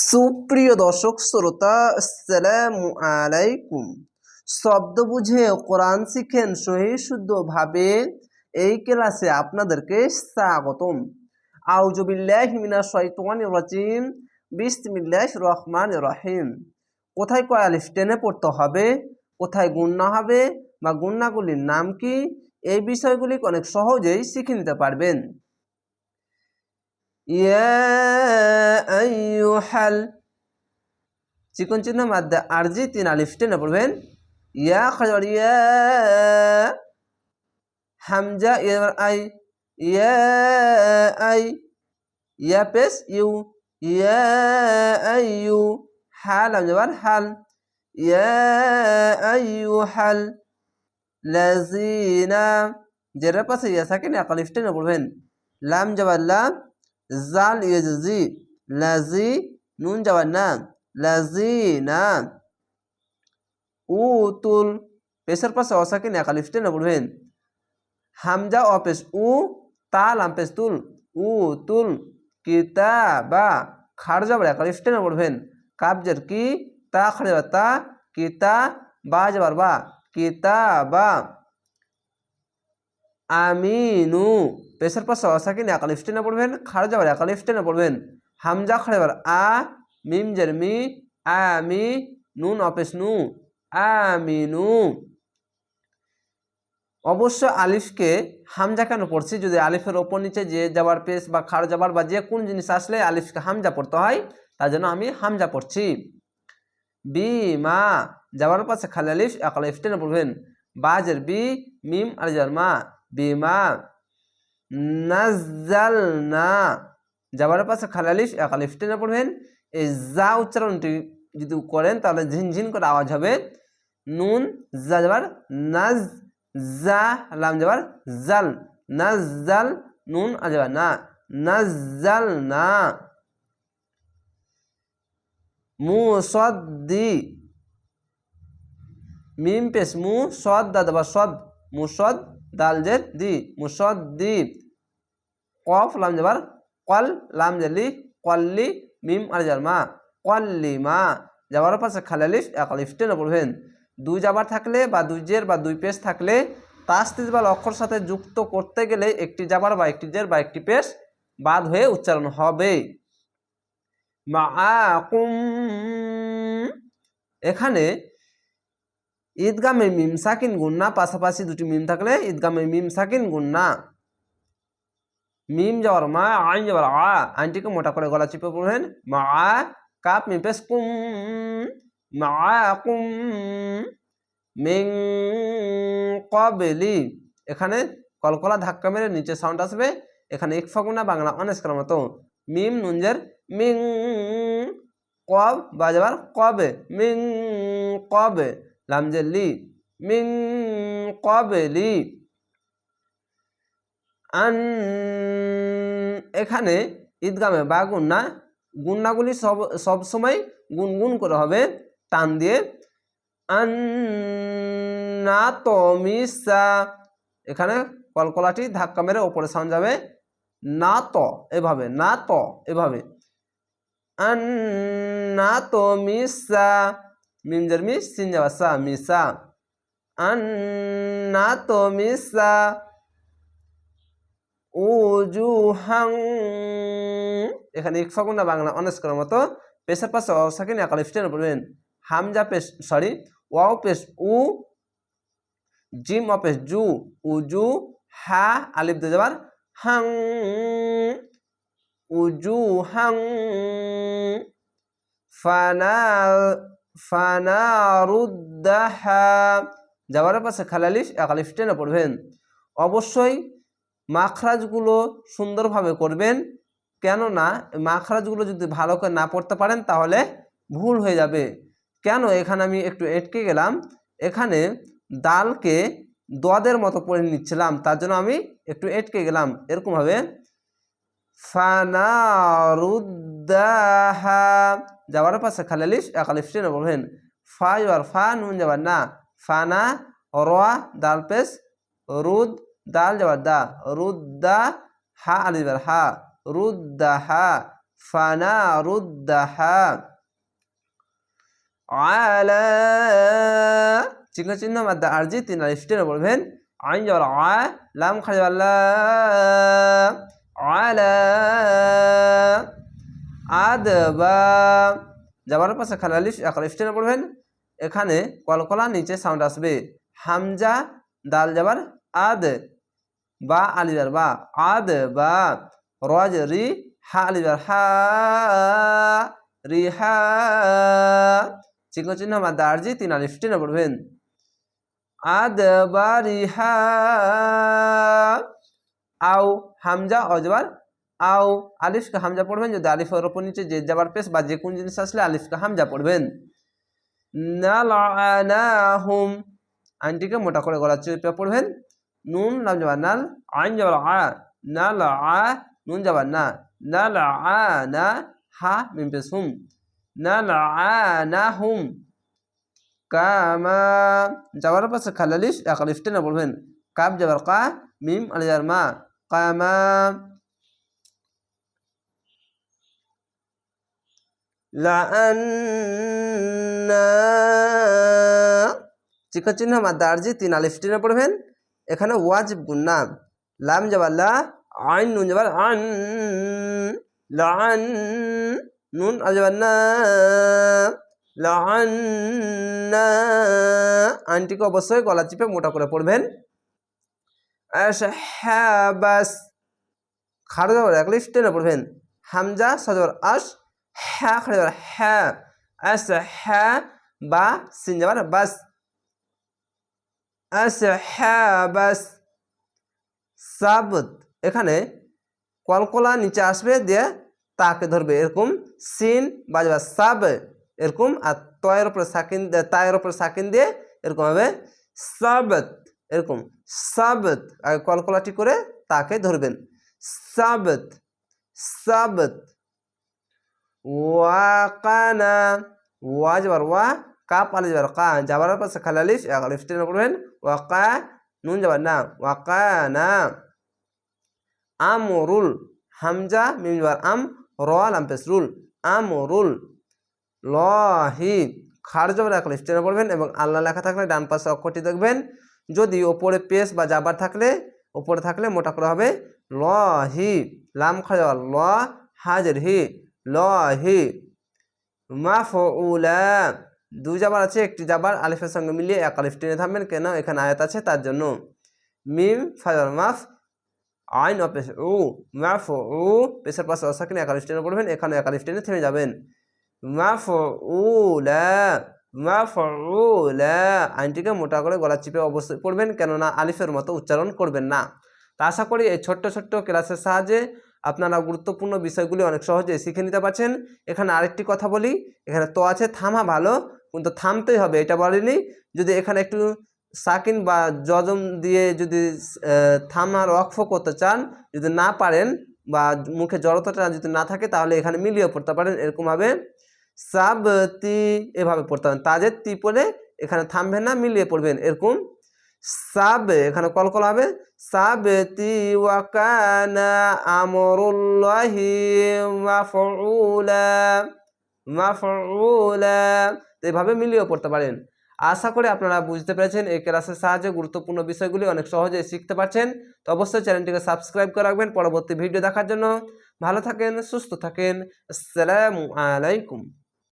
সুপ্রিয় দর্শক, শ্রোতা, আসসালামু আলাইকুম। শব্দ বুঝে কোরআন শিখেন সহি শুদ্ধভাবে এই ক্লাসে আপনাদেরকে স্বাগতম। আউজুবিল্লাহি মিনাশ শাইতানির রাজিম। বিসমিল্লাহির রহমানির রহিম। কোথায় কয় আলিফ, টেনে পড়তে হবে? কোথায় গুণনা হবে বা গুণনাগুলির নাম কি? এই বিষয়গুলি অনেক সহজেই শিখে নিতে পারবেন। ইয়া আইয়ুহাল চিকন চিহ্ন মাদ্দা আরজি তিন আলিফ, টেনে পড়বেন। ইয়া খাজর ইয়া হামজা আই, ইয়া আই, ইয়া পেশ ইউ, ইয়া আইয়ু, হাল আমজাবার হাল। ইয়া আইয়ুহাল লাজিনা জেরের পাশে ইয়া সাকিন এক আলিফ, টেনে পড়বেন। লাম যাবার লাম। জাল ইয়েজি লাজি নুন যাবার না লাজি না উতুল পেশের পাশে অসাকিন এক আলিফ টেনে পড়বেন হামজা অপেশ উ তাল আমপেশ তুল উ তুল কিতাবা খাড় যাবার এক আলিফ টেনে পড়বেন কাবজের কি তা খাড় তা কিতা বা যাবার বা কিতাবা আমিনু। পেশের পাশে অসাকিন এক আলিফ টেনে পড়বেন, খাড় যাবার এক আলিফ টেনে পড়বেন। হামজা খাড় যাবার, আ, মিম, জের, মি আমি নুন, অপেশ, নু আমিনু অবশ্য আলিফকে হামজা কেন পড়ছি? যদি আলিফের ওপর নিচে যে যাবার পেশ বা খাড় যাবার বা যে কোন জিনিস আসলে আলিফকে হামজা পড়তে হয়, তার জন্য আমি হামজা পড়ছি। বি, মা, যাবার পাশে খালি আলিফ, এক আলিফ টেনে পড়বেন। বাজের বি, মিম, আর মা। বিমা নাজাল না যাবার পাশে খালি আলিফ এক আলিফ টেনে পড়বেন। এই যা উচ্চারণটি যদি করেন, তাহলে ঝিনঝিন করে আওয়াজ হবে। নুন, যা যাবার, নাজ জা লাম যাবার, জাল। নাজাল নুন, আ যাবার, না। নাজাল না। মুসদ্দি। মিম পেশ মু সদ দা দাবা সদ, মুসদ। দাল জের দি মুসদ্দি কফ, লাম যাবার কল, লাম জালি কল্লি, মিম আর যার মা। কল্লি, মা। যাবার পাশে খালালিফ এক আলিফ টেনে পড়বেন দুই যাবার থাকলে বা দুই জের বা দুই পেশ থাকলে তাস্তিজ বা অক্ষর সাথে যুক্ত করতে গেলে একটি যাবার বা একটি জের বা একটি পেশ বাদ হয়ে উচ্চারণ হবে। মাআকুম এখানে ঈদগামে মিম সাকিন গুন্না, পাশাপাশি দুটি মিম থাকলে ঈদগামে মিম সাকিন গুন্না। মিম যাওয়ার মা, আইন যাওয়ার আ, আইনটিকে মোটা করে গলা চিপে পড়বেন মা, কাপ মিম পেশ কুম, মা কুম, মিং কবেলি। এখানে কলকলা ধাক্কা মেরে নিচে সাউন্ড আসবে। এখানে এক ফাগুনা বাংলা অনেস্কার মতো মিম নুঞ্জের মিং কব, বাজাবার কবে, মিং কবে। লামজের লি মিং কবেলি আন এখানে ঈদগামে বা গুন্না, গুন্নাগুলি সব সবসময় গুনগুন করে হবে, টান দিয়ে। আন্না তমিসা এখানে কলকলাটি ধাক্কা মেরে ওপরে সাউন্ড যাবে। না ত, এভাবে, না ত, এভাবে। আন্না তমিসা মিমজার মিস সিন যাবা সা মিসা। আন্না তমিসা উজুহাং। এখানে ইকফাগুন্ডা বাংলা অনার্স মতো। পেশার পাশে অসাকিন একালিফ টেনে পড়বেন। হামজা পেশ, সরি, ওয়াও পেশ, উ, জিম অপেশ জু, উজু, হা, আলিফ দিয়ে যাবার হাং, উজু, হাং ফানা যাবার পাশে খালালিস একালিফ টেনে পড়বেন। অবশ্যই মাখরাজগুলো সুন্দরভাবে করবেন। কেননা, মাখরাজগুলো যদি ভালো করে না পড়তে পারেন, তাহলে ভুল হয়ে যাবে। কেন? এখানে আমি একটু এটকে গেলাম। এখানে দালকে দদের মতো পড়ে নিচ্ছিলাম। তার জন্য আমি একটু এটকে গেলাম। এরকমভাবে যাওয়ার পাশে খালালিশ একালিফ টেনে বলবেন। ফা যাবার ফা নুন যাবার না। ফানা, রোয়া, দাল পেস রুদ, দাল যাবার দা। রুদ্দা, হা আলিবার হা। রুদ্দা হা ফানারুদ্দাহা। আলা চিহ্ন চিহ্ন মাদ্দা আরজি, তিন আলিফ টেনে পড়বেন আইন যাবার আ, লাম খালি আল্লাহ আলা আদবা। যাবার পাশে খালি আলিফ এক আলিফ পড়বেন এখানে কলকলা নিচে সাউন্ড আসবে। হামজা, দাল যাবার আদ, বা আলিবার বা, আদ, বা, রজ, রি, হা আলিবার হা, রি, হা চিহ্ন চিহ্ন আমার দার্জি তিন আলিফ টেনে পড়বেন আদ, বা, রি, হা আও, হামজা অজবার আও, আলিফকে হামজা পড়বেন। যদি আলিফের ওপর নিচে যে যাবার পেশ বা যে কোন জিনিস আসলে আলিফকে হামজা পড়বেন। নালানাহুম আইনটিকে মোটা করে গলা চেপে পড়বেন। নুন, লাম যাবার নাল। আইন যাবার আ। নাল আ নুন যাবার না। নাল আ না হা, মিম পেশ হুম। নাল আ না হুম কামা। যাবার পাশে খালালিশ এক আলিফ টেনে পড়বেন। কাপ যাবার কা, মিম আলিজার মা। কামা চিকন চিহ্ন মাদ্দারজি তিন আলিফ টেনে পড়বেন। এখানে ওয়াজিব গুন্না লাম যাবার লা, আইন নুন যাবার আন, লাআন, নুন আল যাবার না লাআন্না। আইনটিকে অবশ্যই গলা চিপে মোটা করে পড়বেন। আশহাবাস। খাড়ো যাবার এক লিফ টেনে পড়বেন? হামজা সজর আশ হ্যাঁ খাড়ো যাবার হ্যাঁ আস হ্যাঁ বা সিন যাবার বাস। আসহাবাস সাবত। এখানে কলকলা নিচে আসবে, দিয়ে তাকে ধরবে। এরকম সিন বাজবা। সাব, এরকম, আর তয়ের উপরে সাকিন তায়ের উপরে সাকিন দিয়ে এরকম হবে। সাবত। এরকম, সাবত কলকলাটি করে তাকে ধরবেন। সাবত সাবত, ওয়াকানা, ওয়া যাবার, ওয়া কাপ আলি যাবার, কা, যাবার পাশে খালি আলিফ টেনে পড়বেন, ওয়াকা, নুন যাবার, না ওয়াকা না আমরুল, হামজা, মিম যাবার, আম, র, লাম পেস রুল, আমরুল লহি খার যাবার, এক আলিফ টেনে পড়বেন এবং আল্লাহ লেখা থাকলে ডান পাশে অক্ষরটি দেখবেন। যদি ওপরে পেস বা যাবার থাকলে, ওপরে থাকলে মোটা করা হবে লহি। লাম খা যাবার ল হাজের হি লহি। মাফউলা। দুই জাবার আছে, একটি জাবার আলিফের সঙ্গে মিলিয়ে এক আলিফ টেনে থামবেন। কেন? এখানে আয়াত আছে, তার জন্য। মিম ফাজার মাফ, আইন অপেশ, উ মাফ উ পেশের পাশে অসাকিনে এক আলিফ টেনে পড়বেন এখানে এক আলিফ টেনে থেমে যাবেন। মাফ উলা উলা আইনটিকে মোটা করে গলা চিপে অবশ্যই পড়বেন, কেননা আলিফের মতো উচ্চারণ করবেন না। তা আশা করি এই ছোট্ট ছোট্ট ক্লাসের সাহায্যে আপনারা গুরুত্বপূর্ণ বিষয়গুলি অনেক সহজে শিখে নিতে পারছেন। এখানে আরেকটি কথা বলি, এখানে তো আছে থামা ভালো, কিন্তু থামতেই হবে, এটা বলিনি। যদি এখানে একটু সাকিন বা জজম দিয়ে যদি থামার অক্ষ করতে চান, যদি না পারেন বা মুখে জড়তাটা যদি না থাকে, তাহলে এখানে মিলিয়ে পড়তে পারেন এরকমভাবে সাবতি, এভাবে পড়তে পারেন তাজের তি পড়ে এখানে থামবেন না, মিলিয়ে পড়বেন। এরকম, সাব, এখানে কল কল হবে। সাবতি ওয়াকানা এভাবে মিলিয়েও পড়তে পারেন। আশা করি আপনারা বুঝতে পেরেছেন, এই ক্লাসের সাহায্যে গুরুত্বপূর্ণ বিষয়গুলি অনেক সহজেই শিখতে পারছেন। তো অবশ্যই চ্যানেলটিকে সাবস্ক্রাইব করে রাখবেন পরবর্তী ভিডিও দেখার জন্য। ভালো থাকেন, সুস্থ থাকেন। আসসালামু আলাইকুম।